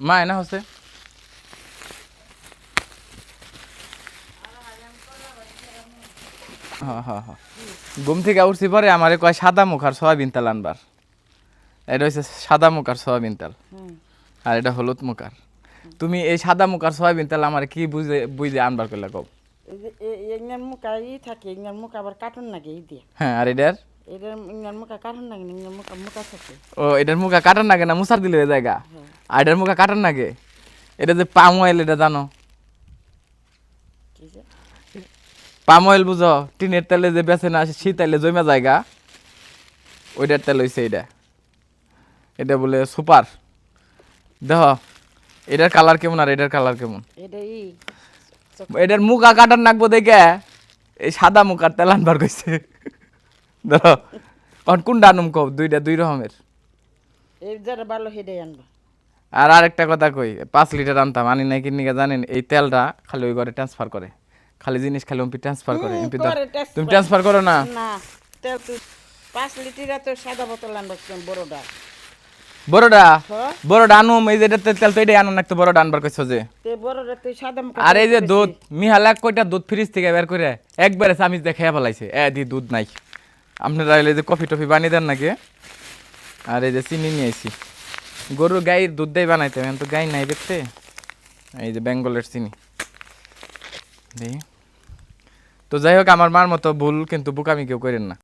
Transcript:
মা এনা হচ্ছে ঘুম থেকে উঠছি পরে আমারে কয় সাদা মুখ আর সয়াবিন তেল আনবার। এটা হচ্ছে সাদা মুখ আর সয়াবিন তেল। আর এটা হলুদ মুখার তুমি এই সাদা মুখ আর সয়াবিন তেল আমার কি বুঝে বুঝে আনবার করলে কব এগুলার মুখা ই থাকে এগুলার মুখ আবার কাটুন নাগে এই দিয়ে? হ্যাঁ আর এটার? এটার এগুলার মুখা কাটুন নাগে না এগুলার মুখা মুখা থাকে ও এটার মুখা কাটার নাগে না মুসার দিলে জায়গা? আর এটার মুখা কাটার নাগে এটা যে পাম অয়েল এটা জানো? পাম অয়েল বুঝো? টিনের তেলে যে বেছে না শীত আইলে জমা জায়গা ওইটার তেল হইছে এটা এটা বলে সুপার। দেখ এটার কালার কেমন আর এটার কালার কেমন? এটার মুখা কাটার নাকবো দেখে এই সাদা মুখার তেল আনবার কইছে। ধরো কোনটা আনুম কব দুইটা দুই রকমের। এই যারা ভালো হেডে আনবা। আর আরেকটা কথা কই পাঁচ লিটার আনতাম আনি নাই কিনিকা জানেন এই তেলটা খালি ওই ঘরে ট্রান্সফার করে। খালি জিনিস খালি এমপি ট্রান্সফার করে এমপি তুমি ট্রান্সফার করো না? না তেল তুই পাঁচ লিটার তো সাদা বোতল আনবা বড়টা। বড়টা? হ্যাঁ। বড়টা আনুম এই যে তেল তো এটাই আনুন একটা বড়টা আনবার কইছো যে? তে আর এই যে দুধ মিহালা কয়টা দুধ ফ্রিজ থেকে বের করে একবারে চামিচ দিয়ে খেয়ে ফেলাইছে। এ দি দুধ নাই। আপনারা এলে যে কফি টফি বানিয়ে দেন নাকি? আর এই যে চিনি নিয়ে আইছি। গরুর গাইয়ের দুধ দিয়ে বানাইতে হবে তো গাই নাই দেখতে। এই যে বেঙ্গলের চিনি। তো যাই হোক, আমার মার মতো ভুল কিন্তু বুকামি কেউ করেন না।